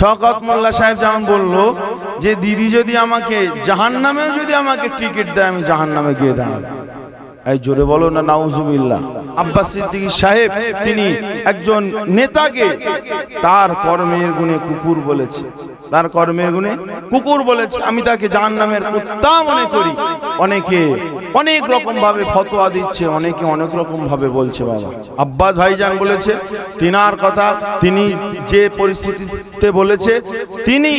শকত মোল্লা সাহেব যেমন বলল যে দিদি যদি আমাকে জাহান নামেও যদি আমাকে টিকিট দেয়, আমি জাহান নামে গিয়ে দাঁড়াবো। এই জোরে বলো না, নাউজুবিল্লাহ। আব্বাস সিদ্দিকী সাহেব, তিনি একজন নেতাকে তার কর্মের গুণে কুকুর বলেছে। তার কর্মের গুণে কুকুর বলেছে, আমি তাকে জাহান নামের কুত্তা মনে করি। অনেকে অনেক রকম ভাবে ফতোয়া দিচ্ছে, অনেকে অনেক রকম ভাবে বলছে, বাবা। আব্বাস ভাইজান বলেছে, তিনার কথা তিনি যে পরিস্থিতিতে বলেছে, তিনি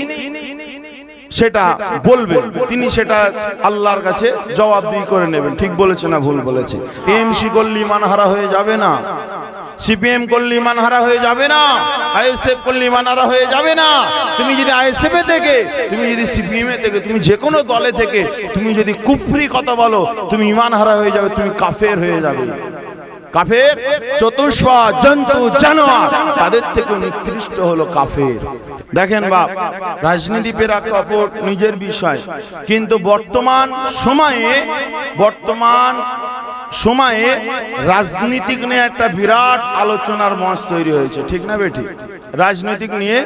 সেটা বলবে। তিনি সেটা আল্লাহর কাছে জবাবদিহি করে নেবেন। ঠিক বলেছে না ভুল বলেছে? এমসি করলে মানহারা হয়ে যাবে না। সিপিএম করলে মানহারা হয়ে যাবে না। আইএসএফ করলে মানহারা হয়ে যাবে না। তুমি যদি আইএসএফ এ থেকে, তুমি যদি সিপিএম এ থেকে, তুমি যে কোনো দলে থেকে, তুমি যদি কুফরি কথা বলো, তুমি ইমানহারা হয়ে যাবে, তুমি কাফের হয়ে যাবে। কাফের, চতুষ্পা, জন্তু, জানোয়ার, তাদের থেকে নিকৃষ্ট হলো কাফের। দেখেন বাপ রাজনীতি পেরা কাপড় নিজের বিষয়। কিন্তু বর্তমান সময়ে বর্তমান সময়ে রাজনীতিক নিয়ে একটা বিরাট আলোচনার মঞ্চ তৈরি হয়েছে। ঠিক না বেটি রাজনৈতিক নিয়ে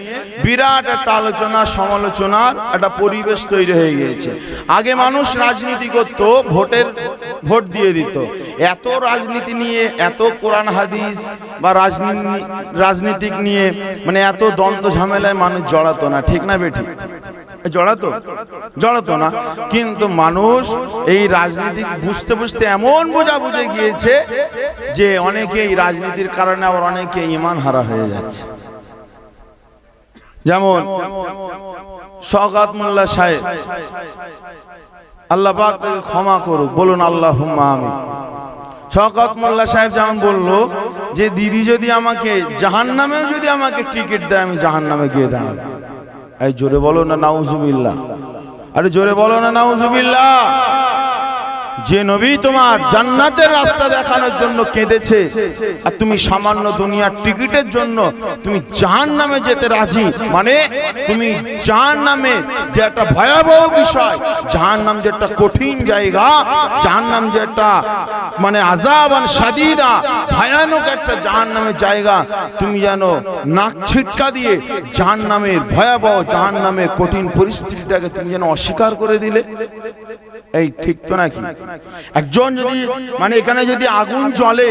বিরাট একটা আলোচনা, সমালোচনার একটা পরিবেশ তৈরি হয়ে গিয়েছে। আগে মানুষ রাজনীতি করত, ভোটের ভোট দিয়ে দিত। এত রাজনীতি নিয়ে, এত কোরআন হাদিস বা রাজনীতি, রাজনীতিক নিয়ে মানে এত দ্বন্দ্ব ঝামেলায় মানুষ জড়াতো না, ঠিক না বেটি জড়াতো? জড়াতো না। কিন্তু মানুষ এই রাজনীতি বুঝতে বুঝতে এমন বোঝা বুঝে গিয়েছে যে অনেকে এই রাজনীতির কারণে আবার অনেকে ইমান হারা হয়ে যাচ্ছে। যেমন শওকাত মোল্লা সাহেব, আল্লাহ পাক তাকে ক্ষমা করুক, বলুন আল্লাহ আমি শওকাত মোল্লা সাহেব যেমন বলল, যে দিদি যদি আমাকে জাহান নামেও যদি আমাকে টিকিট দেয়, আমি জাহান নামে গিয়ে দাঁড়াবো। এই জোরে বলো না, নাউজুবিল্লাহ। আরে জোরে বলো না, নাউজুবিল্লাহ। যে নবী তোমার জান্নাতের রাস্তা দেখানোর জন্য কেঁদেছে, আর তুমি সামান্য দুনিয়ার টিকিটের জন্য তুমি জাহান নামে যেতে রাজি। মানে তুমি জাহান নামে যে একটা ভয়াবহ বিষয় জাহান নাম যে একটা কঠিন জায়গা জাহান নাম যে একটা মানে আজাবান সাদিদা, ভয়ানক একটা জাহান নামের জায়গা, তুমি যেন নাক ছিটকা দিয়ে জাহান নামের ভয়াবহ জাহান নামের কঠিন পরিস্থিতিটাকে তুমি যেন অস্বীকার করে দিলে। এই ঠিক তো নাকি? একজন যদি মানে এখানে যদি আগুন জ্বলে,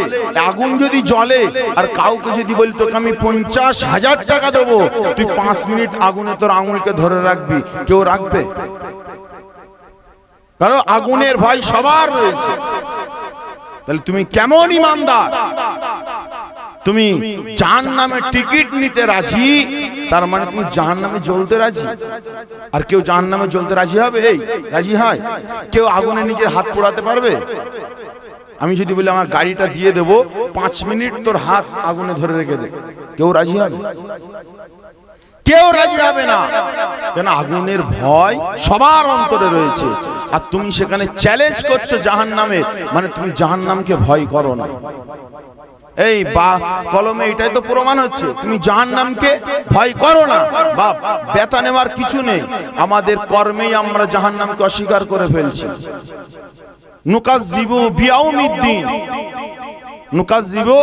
আগুন যদি জ্বলে, আর কাউকে যদি বলি, তোকে আমি পঞ্চাশ হাজার টাকা দেবো, তুই পাঁচ মিনিট আগুনে তোর আঙুলকে ধরে রাখবি। কেউ রাখবে? কারণ আগুনের ভয় সবার রয়েছে। তাহলে তুমি কেমন ইমানদার? তুমি চার নামে টিকিট নিতে রাজি? তার মানে তুমি জাহান নামে জ্বলতে রাজি? আর কেউ জাহান নামে জ্বলতে রাজি হবে? এই, রাজি হয়? কেউ আগুনে নিজের হাত পোড়াতে পারবে? আমি যদি বলি, আমার গাড়িটা দিয়ে দেব, পাঁচ মিনিট তোর হাত আগুনে ধরে রেখে দে। কেউ রাজি হবে? কেউ রাজি হবে না। কেন আগুনের ভয় সবার অন্তরে রয়েছে। আর তুমি সেখানে চ্যালেঞ্জ করছ জাহান নামে মানে তুমি জাহান নামকে ভয় করো না। এই বা কলমে এটাই তো প্রমাণ হচ্ছে। তুমি জাহান নামকে ভয় করো না। বা ব্যথা নেওয়ার কিছু নেই। আমাদের কর্মেই আমরা জাহান নামকে অস্বীকার করে ফেলছি। নুকাজ জীবু বিয়াউমিদ্দিন নুকাজিবু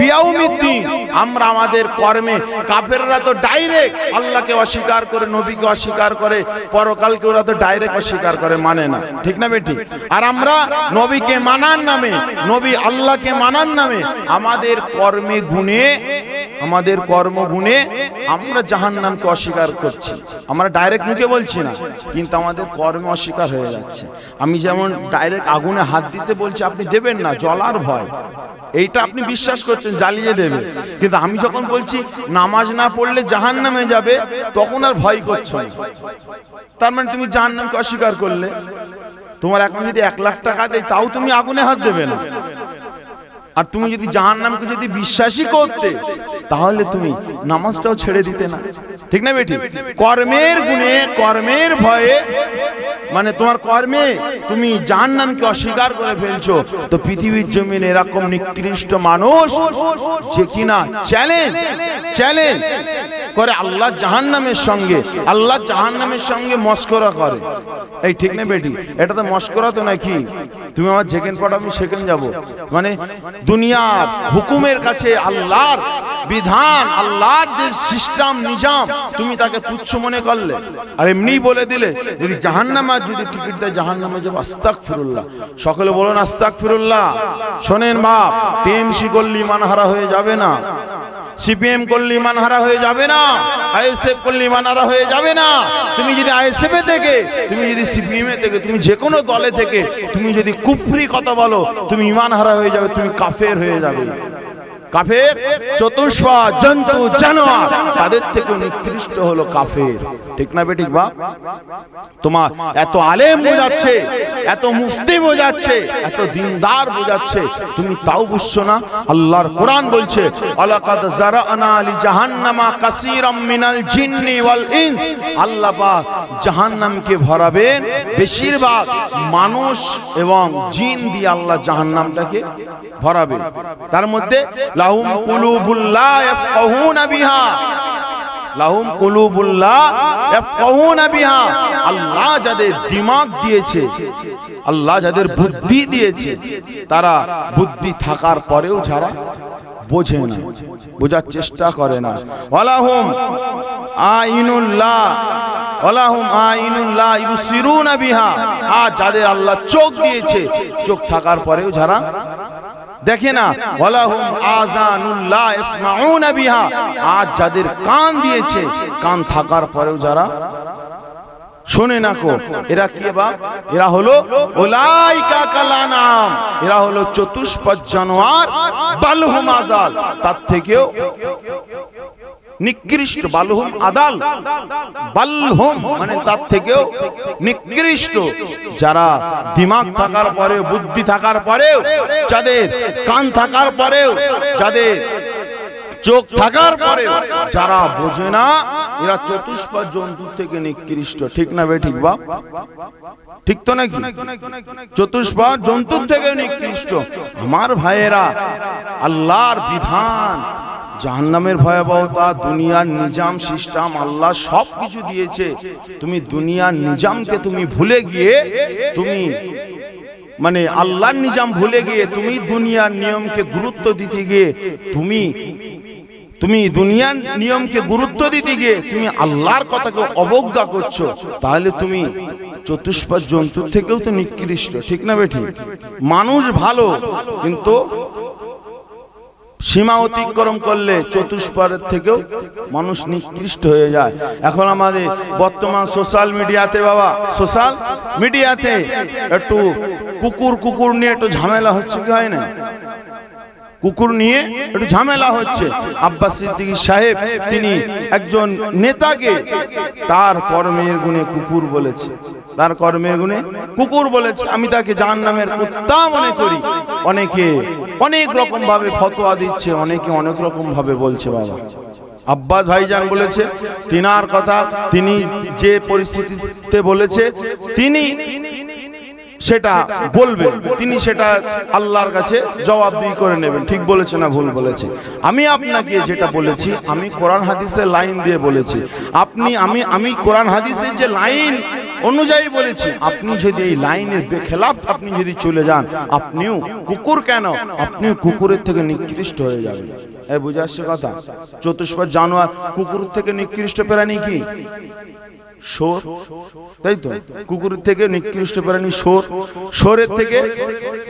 বিয়াউমিদ্দিন। আমরা আমাদের কর্মে কাফেররা তো ডাইরেক্ট আল্লাহকে অস্বীকার করে, নবীকে অস্বীকার করে, পরকালকে ওরা তো ডাইরেক্ট অস্বীকার করে মানে না। ঠিক না বেটি? আর আমরা নবীকে মানার নামে, নবী মানার নামে আমাদের কর্মে গুণে, আমাদের কর্মগুণে আমরা জাহান নামকে অস্বীকার করছি। আমরা ডাইরেক্ট মুখে বলছি না, কিন্তু আমাদের কর্মে অস্বীকার হয়ে যাচ্ছে। আমি যেমন ডাইরেক্ট আগুনে হাত দিতে বলছি, আপনি দেবেন না জলার ভয়। এইটা আপনি বিশ্বাস করছেন, জ্বালিয়ে দেবে। কিন্তু আমি যখন বলছি, নামাজ না পড়লে জাহান নামে যাবে, তখন আর ভয় করছ তার মানে তুমি জাহান নামকে অস্বীকার করলে। তোমার এখন যদি এক লাখ টাকা দেয়, তাও তুমি আগুনে হাত দেবে না। আর তুমি যদি জাহান নামকে যদি বিশ্বাসই করতে, তাহলে তুমি নামাজটাও ছেড়ে দিতে না। ঠিক না বেটি? কর্মের গুণে কর্মের ভয়ে মানে তোমার কর্মে তুমি জাহান নামকে অস্বীকার করে ফেলছো তো পৃথিবীর জমিনে এরকম নিকৃষ্ট মানুষ যে কিনা চ্যালেঞ্জ চ্যালেঞ্জ করে আল্লাহ জাহান নামের সঙ্গে আল্লাহ জাহান নামের সঙ্গে মস্করা করে। এই ঠিক না বেটি? এটা তো মস্করা তো নাকি? তুমি আমার যেখানে পাঠাও আমি সেখানে যাব। মানে দুনিয়ার হুকুমের কাছে আল্লাহর বিধান, আল্লাহর যে সিস্টেম, নিজাম, তুমি তাকে তুচ্ছ মনে করলে। আর এমনি বলে দিলে, যদি জাহান্নামার যদি টিকিট দেয়, জাহান্নামে যাব। আস্তাক ফিরুল্লাহ সকলে বলুন আস্তাক ফিরুল্লাহ শোনেন বাপ, টিএমসি করলে মানহারা হয়ে যাবে না। সিপিএম করলে ইমানহারা হয়ে যাবে না, আইএসএফ করলে ইমানহারা হয়ে যাবে না। তুমি যদি আইএসএফ এ থেকে, তুমি যদি সিপিএম এ থেকে, তুমি যে কোনো দলে থেকে, তুমি যদি কুফরি কথা বলো, তুমি ইমানহারা হয়ে যাবে, তুমি কাফের হয়ে যাবে। কাফের, চতুষ্পা, জন্তু, জানোয়ার, তাদের থেকে নিকৃষ্ট হলো কাফের। ঠিক না বেঠিক বা? তোমার এত আলেম বোঝাচ্ছে, এত মুফতি বোঝাচ্ছে, এত দিনদার বোঝাচ্ছে, তুমি তাও বুঝছ না? আল্লাহর কোরআন বলছে, আলাকাদ জারানা লি জাহান্নামা কাসীরাম মিনাল জিন্নি ওয়াল ইনস। আল্লাহ পাক জাহান্নামকে ভরাবেন বেশিরভাগ মানুষ এবং জিন দিয়ে আল্লাহ জাহান্নামটাকে ভরাবে। তার মধ্যে লাহুম কুলুবুল্লাহ ইয়াফকাহুনা বিহা। লাহুম কুলুবুল্লাহ ইয়াফকাহুনা বিহা। আল্লাহ যাদের দিমাগ দিয়েছে, আল্লাহ যাদের বুদ্ধি দিয়েছে, তারা বুদ্ধি থাকার পরেও যারা বোঝে না, বোঝার চেষ্টা করে না। ওয়ালাহুম আইনুল্লাহ ওয়ালাহুম আইনুল্লাহ ইউসিরুনা বিহা। আর যাদের আল্লাহ চোখ দিয়েছে, চোখ থাকার পরেও যারা দেখে না, ওয়ালাহুম আজানুল্লাহ ইসমাউনা বিহা। আজ যাদের কান দিয়েছে, কান থাকার পরেও যারা শোনে না কো, এরা কি বা? এরা হলো ওলাইকা কালানাম এরা হলো চতুষ্পদ জানোয়ার বালহুম আজাল। তার থেকেও নিকৃষ্ট বালহুম আদাল। বালহুম মানে তার থেকেও নিকৃষ্ট। যারা দিমাগ থাকার পরেও, বুদ্ধি থাকার পরেও, যাদের কান থাকার পরেও, যাদের চোখ থাকার পরে যারা বোঝে না, এরা চতুষ্পদ জন্তুর থেকে নিকৃষ্ট। ঠিক না বে, ঠিক বা ঠিক তো নাকি? চতুষ্পদ জন্তুর থেকে নিকৃষ্ট। আমার ভাইয়েরা, আল্লাহর বিধান জাহান্নামের ভয়াবহতা, দুনিয়ার নিজাম সিস্টাম, আল্লাহ সব কিছু দিয়েছে। তুমি দুনিয়ার নিজামকে তুমি ভুলে গিয়ে, তুমি মানে আল্লাহর নিজাম ভুলে গিয়ে, তুমি দুনিয়ার নিয়মকে গুরুত্ব দিতে গিয়ে, তুমি তুমি দুনিয়ার নিয়মকে গুরুত্ব দিতে গিয়ে, তুমি আল্লাহর কথাকে অবজ্ঞা করছ, তাহলে তুমি চতুষ্পদ জন্তুর থেকেও তো নিকৃষ্ট, ঠিক না বেঠি? মানুষ ভালো, কিন্তু সীমা অতিক্রম করলে চতুষ্পদের থেকেও মানুষ নিকৃষ্ট হয়ে যায়। এখন আমাদের বর্তমান সোশ্যাল মিডিয়াতে বাবা সোশ্যাল মিডিয়াতে একটু কুকুর কুকুর নিয়ে একটু ঝামেলা হচ্ছে কি হয় না? কুকুর নিয়ে একটু ঝামেলা হচ্ছে। আব্বাস সিদ্দিকী সাহেব, তিনি একজন নেতাকে তার কর্মের গুণে কুকুর বলেছে। তার কর্মের গুণে কুকুর বলেছে, আমি তাকে জাহান নামের কুত্তা মনে করি। অনেকে অনেক রকম ভাবে ফতোয়া দিচ্ছে, অনেকে অনেক রকম ভাবে বলছে, বাবা। আব্বাস ভাইজান বলেছে, তিনার কথা তিনি যে পরিস্থিতিতে বলেছে, তিনি সেটা বলবেন, তিনি সেটা আল্লাহর কাছে জবাবদিহি করে নেবেন। ঠিক বলেছে না ভুল বলেছে? আমি আপনাকে যেটা বলেছি, আমি কোরআন হাদিসের লাইন দিয়ে বলেছি। আপনি, আমি আমি কোরআন হাদিসের যে লাইন অনুযায়ী বলেছি, আপনি যদি এই লাইনের বেখেলাফ আপনি যদি চলে যান, আপনিও কুকুর কেন? আপনি কুকুরের থেকে নিকৃষ্ট হয়ে যাবেন। বুঝে আসছে কথা? চতুষ্পদ জানোয়ার কুকুর থেকে নিকৃষ্ট প্রাণী কি? সোর তাই তো? কুকুরের থেকে নিকৃষ্ট প্রাণী সোর সোরের থেকে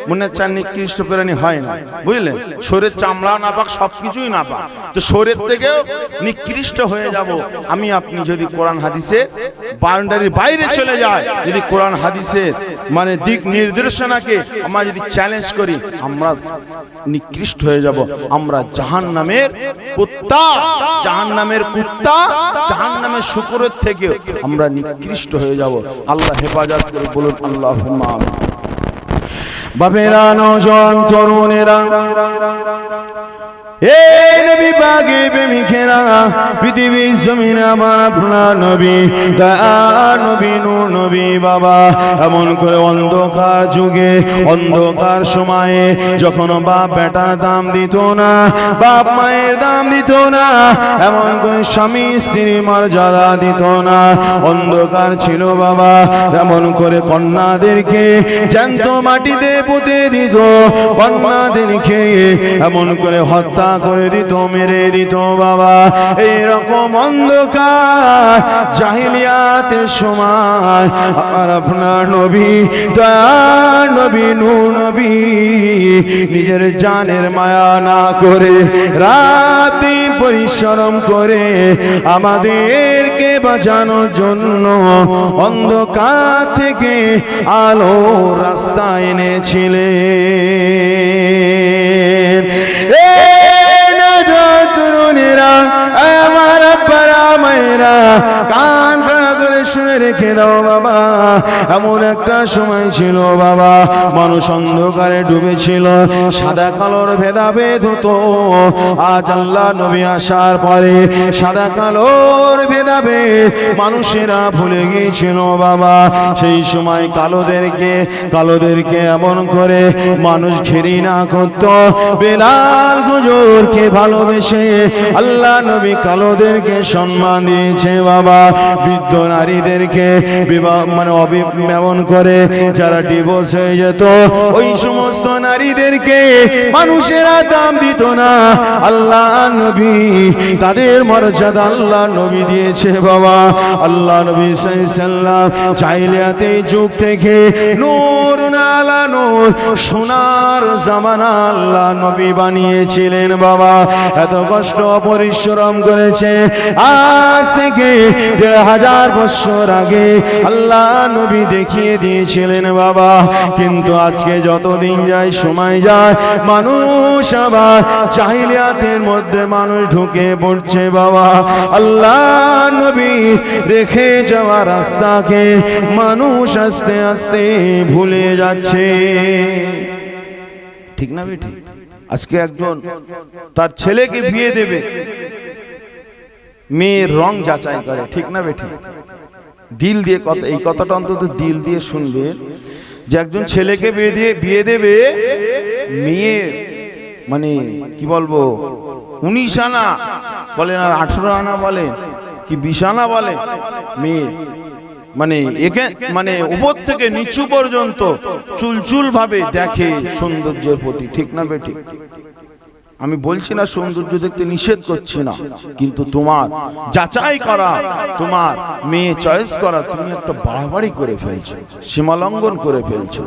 মনে চান নিকৃষ্ট প্রাণী হয় না। বুঝলেন? সোরের চামড়া না পাক, সবকিছুই না পাক। তো সোরের থেকেও নিকৃষ্ট হয়ে যাব। আমি, আপনি যদি কোরআন হাদিসে বাউন্ডারির বাইরে চলে যায় যদি কোরআন হাদিসের মানে দিক নির্দেশনাকে আমরা যদি চ্যালেঞ্জ করি, আমরা নিকৃষ্ট হয়ে যাব। আমরা জাহান নামের কুত্তা। জাহান নামের কুত্তা জাহান নামের শুকুরের থেকে আমরা নিকৃষ্ট হয়ে যাব। আল্লাহ হেফাজত করে বলুন আল্লাহ বাপেরা নজন তরুণেরা এ নবী বাগে প্রেমিকেরা পৃথিবীর জমিনে আমার আপনার নবী, দয়া নবী, নূর নবী, বাবা। এমন করে অন্ধকার যুগে, অন্ধকার সময়ে যখন বাপ বেটা দাম দিত না, বাপ মায়ের দাম দিত না, এমন করে স্বামী স্ত্রী মর্যাদা দিত না। অন্ধকার ছিল বাবা, এমন করে কন্যাদেরকে জ্যান্ত মাটিতে পুঁতে দিত, কন্যাদেরকে এমন করে হত্যা করে দিত, মেরে দিত বাবা। এইরকম অন্ধকার, জাহিলিয়াতের সময় আমার আপনার নবী দয়া নবী নূ নবী, নিজের জানের মায়া না করে রাতে পরিশ্রম করে আমাদেরকে বাঁচানোর জন্য অন্ধকার থেকে আলো রাস্তা এনেছিলেন। মায়েরা কান শুনে রেখে দাও বাবা। এমন একটা সময় ছিল বাবা, মানুষ অন্ধকারে ডুবেছিল, সাদা কালোর ভেদাভেদ হতো। আজ আল্লাহ নবী আসার পরে সাদা কালোর ভেদাভেদ মানুষেরা ভুলে গিয়েছিল বাবা। সেই সময় কালোদেরকে কালোদেরকে এমন করে মানুষ ঘেরি না করত। বেলাল হুজুরকে ভালোবেসে আল্লাহ নবী কালোদেরকে সম্মান দিয়েছে বাবা। বৃদ্ধ নারীদেরকে বিবাহ মানে অভিমেমন করে যারা ডিভোর্স হয়ে যেত, ওই সমস্ত নারীদেরকে মানুষেরা দাম দিত না। আল্লাহ নবী, তাদের মর্যাদা আল্লাহ নবী দিয়েছে বাবা। আল্লাহ নবী সাল্লাম চাইলে যুগ থেকে নূর আলা নূর সোনার জামানা আল্লাহ নবী বানিয়েছিলেন বাবা। এত কষ্ট, পরিশ্রম করেছে। আজ থেকে দেড় হাজার বছর আগে আল্লাহ নবী দেখিয়ে দিয়েছিলেন বাবা। কিন্তু আজকে যতদিন যায়, সময় যায়, মানুষ আবার চাহিলিয়াতের মধ্যে মানুষ ঢুকে পড়ছে বাবা। আল্লাহ নবী রেখে যাওয়া রাস্তাকে মানুষ আস্তে আস্তে ভুলে যাচ্ছে। ঠিক না বেটি আজকে একজন তার ছেলেকে বিয়ে দেবে। মেয়ের রং যাচাই করে, ঠিক না বেটি দিল দিয়ে কথা এই কথাটা অন্তত দিল দিয়ে শুনবে যে একজন ছেলেকে বিয়ে দিয়ে বিয়ে দেবে, মেয়ে মানে কি বলব? উনিশ আনা বলেন আর আঠেরো আনা বলেন, কি বিশ আনা বলে মেয়ে মানে মানে উপর থেকে নিচু পর্যন্ত চুলচুল ভাবে দেখে সৌন্দর্যের প্রতি ঠিক না বেটি আমি বলছি না সৌন্দর্য দেখতে নিষেধ করছি না, কিন্তু তোমার যাচাই করা, তোমার মেয়ে চয়েস করা তুমি একটা বাড়াবাড়ি করে ফেলছো, সীমালঙ্ঘন করে ফেলছো।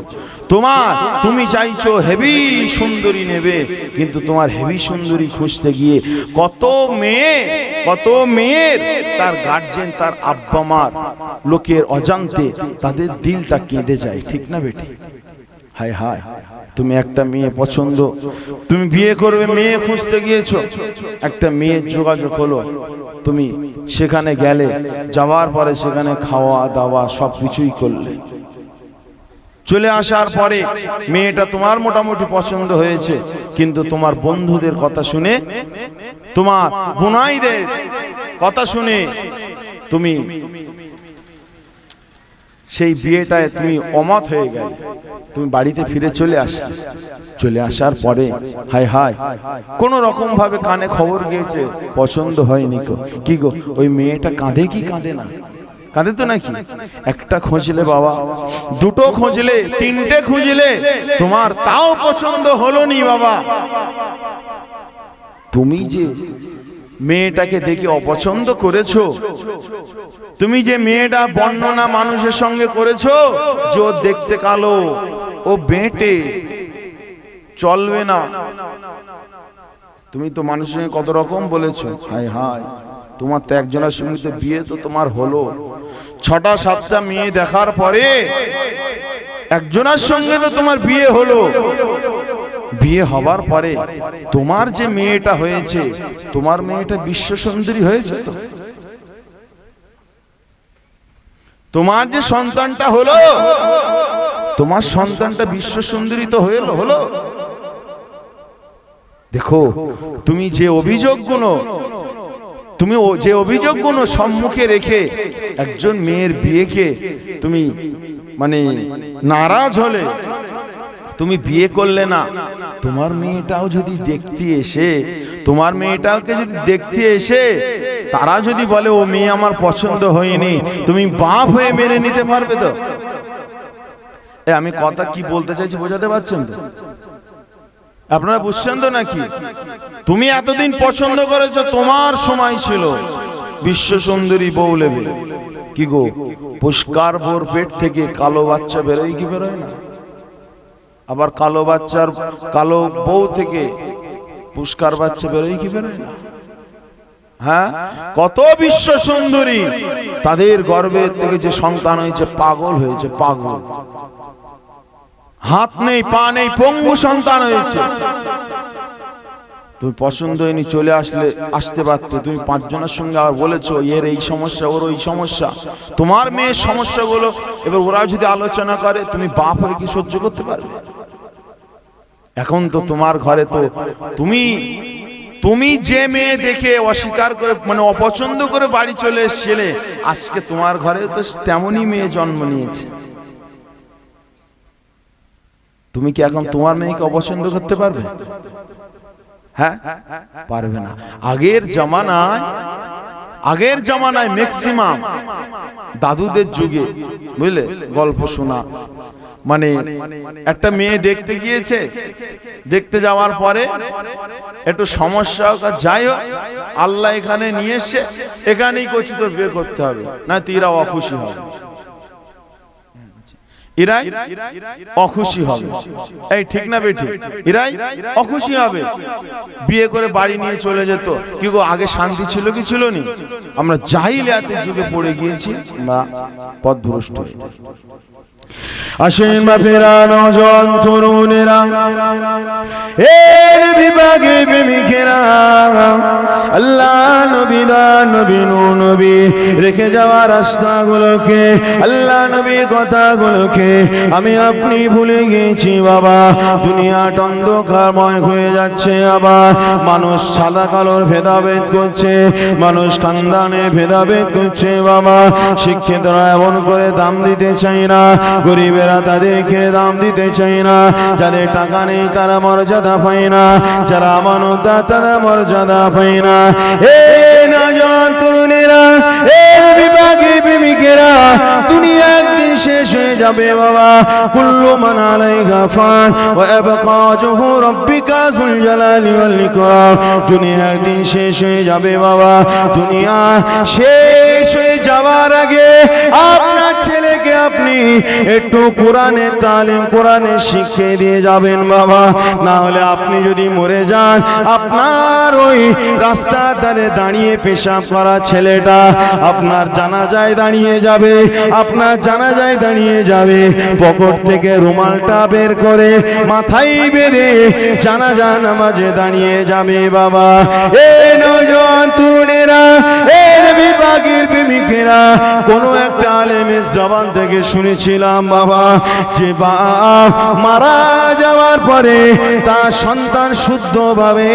তোমার তুমি চাইছো হেভি সুন্দরী নেবে, কিন্তু তোমার হেভি সুন্দরী খুঁজতে গিয়ে কত মেয়ে, কত মেয়ের, তার গার্জেন তার আব্বা মার লোকের অজান্তে তাদের দিলটা কেঁদে যায়, ঠিক না বেটি? হায় হায়। তুমি একটা মেয়ে পছন্দ, তুমি বিয়ে করবে, মেয়ে খুঁজতে গিয়েছো। একটা মেয়ের যোগাযোগ হলো, তুমি সেখানে গেলে, যাওয়ার পরে সেখানে খাওয়া দাওয়া সব কিছুই করলে। চলে আসার পরে মেয়েটা তোমার মোটামুটি পছন্দ হয়েছে, কিন্তু তোমার বন্ধুদের কথা শুনে, তোমার বোনাইদের কথা শুনে তুমি সেই বিয়েটায় তুমি অমত হয়ে গেলে, তুমি বাড়িতে ফিরে চলে আসলে। চলে আসার পরে, হায় হায়, কোন রকম ভাবে কানে খবর গিয়েছে, পছন্দ হয়নি কি গো, ওই মেয়েটা কাঁদে কি কাঁদে না? কাঁদে তো নাকি? একটা খুঁজলে বাবা, দুটো খুঁজলে, তিনটে খুঁজলে, তোমার তাও পছন্দ হলো নি বাবা। তুমি যে মেয়েটাকে দেখে অপছন্দ করেছ? তুমি যে মেয়েটা বর্ণনা মানুষের সঙ্গে করেছ, যে দেখতে কালো, ও বেঁটে, চলবে না। তুমি তো মানুষের সঙ্গে কত রকম বলেছ? হায় হায় তোমার তো একজনের সঙ্গে তো বিয়ে তো তোমার হলো। ছটা সাতটা মেয়ে দেখার পরে একজনের সঙ্গে তো তোমার বিয়ে হলো। বিয়ে হবার পরে তোমার যে মেয়েটা হয়েছে, তোমার মেয়েটা বিশ্ব সুন্দরী হয়েছে তো? তোমার যে সন্তানটা হলো, তোমার সন্তানটা বিশ্ব সুন্দরী তো হলো হলো? দেখো, তুমি যে অভিযোগগুলো, তুমি যে অভিযোগগুলো সম্মুখে রেখে একজন মেয়ের বিয়েকে তুমি মানে নারাজ হলে তুমি বিয়ে করলে না, তোমার মেয়েটাও যদি দেখতে এসে, তোমার মেয়েটাকে যদি দেখতে এসে, তারা যদি বলে, ও মেয়ে আমার পছন্দ হয়নি, তুমি বাপ হয়ে মেনে নিতে পারবে তো? এ, আমি কথা কি বলতে চাইছি বোঝাতে পারছেন তো? আপনারা বুঝছেন তো নাকি? তুমি এতদিন পছন্দ করেছ, তোমার সময় ছিল। বিশ্ব সুন্দরী বউ লেবে। কি গো? পুষ্কার বোর পেট থেকে কালো বাচ্চা বেরোয় কি বেরোয় না? আবার কালো বাচ্চার কালো বউ থেকে পুষ্কার বাচ্চা বেরোয় কি বেরোয় না? হ্যাঁ? কত বিশ্ব সুন্দরী। তাদের গর্বের থেকে যে সন্তান হয়েছে, পাগল হয়েছে, পাগল। হাত নেই, পা নেই, পঙ্গু সন্তান হয়েছে। তুমি পছন্দ হয়নি, চলে আসলে, আসতে পারতে। তুমি পাঁচজনের সঙ্গে আবার বলেছ, এর এই সমস্যা, ওর ওই সমস্যা। তোমার মেয়ের সমস্যাগুলো, এবার ওরা যদি আলোচনা করে, তুমি বাপ হয়ে কি সহ্য করতে পারবে? এখন তো তোমার ঘরে তো তুমি তুমি যে মেয়ে দেখে অস্বীকার করে মানে অপছন্দ করে বাড়ি চলে এসেছিলে আজকে তোমার ঘরে তো তেমনই মেয়ে জন্ম নিয়েছে। তুমি কি এখন তোমার মেয়েকে অপছন্দ করতে পারবে? হ্যাঁ? পারবে না। আগের জামানায় আগের জামানায় ম্যাক্সিমাম দাদুদের যুগে বুঝলে? গল্প শোনা মানে একটা মেয়ে দেখতে গিয়েছে দেখতে যাওয়ার পরে একটু সমস্যা হোক আর যাই হোক আল্লাহ এখানে নিয়ে এসে এখানেই কচু তোর বিয়ে করতে হবে না তুইরা অখুশি হবে। ইরাই অখুশি হবে। এই ঠিক না ইরাই অখুশি হবে। বিয়ে করে বাড়ি নিয়ে চলে যেত। কি গো আগে শান্তি ছিল কি ছিল নি? আমরা জাহিলিয়াতের যুগে পড়ে গিয়েছি বা পথভ্রষ্ট হয়ে আসেন বাপেরা নজন তরুণেরা। এর বিভাগে প্রেমিকেরা, আল্লাহ নবী নূ নবী, রেখে যাওয়া রাস্তাগুলোকে, আল্লাহ নবীর কথাগুলোকে, আমি আপনি ভুলে গেছি বাবা দুনিয়াটা অন্ধকারময় হয়ে যাচ্ছে আবার মানুষ সাদা কালোর ভেদাভেদ করছে, মানুষ খানদানে ভেদাভেদ করছে বাবা, শিক্ষিতরা এমন করে দাম দিতে চাই না গরিবেরা তাদেরকে দাম দিতে চাই না। যাদের টাকা নেই, তারা মর্যাদা পায় না। যারা আমানতা তারা মর্যাদা পায় না। এ এ বিভাগে প্রেমিকেরা, দুনিয়া একদিন শেষ হয়ে যাবে বাবা। কুল্লু মান আলাইহা ফান, ওয়া ইয়াবকা ওয়াজহু রাব্বিকা জালালি ওয়াল ইকরাম। একদিন শেষ হয়ে যাবে বাবা। দুনিয়া শেষ যাওয়ার আগে আপনার ছেলেকে আপনি একটু কোরআনে তালিম, কোরআনে শিখিয়ে দিয়ে যাবেন বাবা। না হলে আপনি যদি মরে যান, আপনার ওই রাস্তার ধারে দাঁড়িয়ে পেশাব করা ছেলেটা আপনার জানাজায় দাঁড়িয়ে যাবে, আপনার জানাজায় দাঁড়িয়ে যাবে। পকেট থেকে রুমালটা বের করে মাথায় বেঁধে জানাজা নামাজে দাঁড়িয়ে যাবে বাবা। এ নজন তরুণেরা এর বিভাগের প্রেমিকেরা কোনো একটা আলেমের জবান থেকে শুনেছিলাম, বাবা, যে বাপ মারা যাওয়ার পরে তার সন্তান শুদ্ধভাবে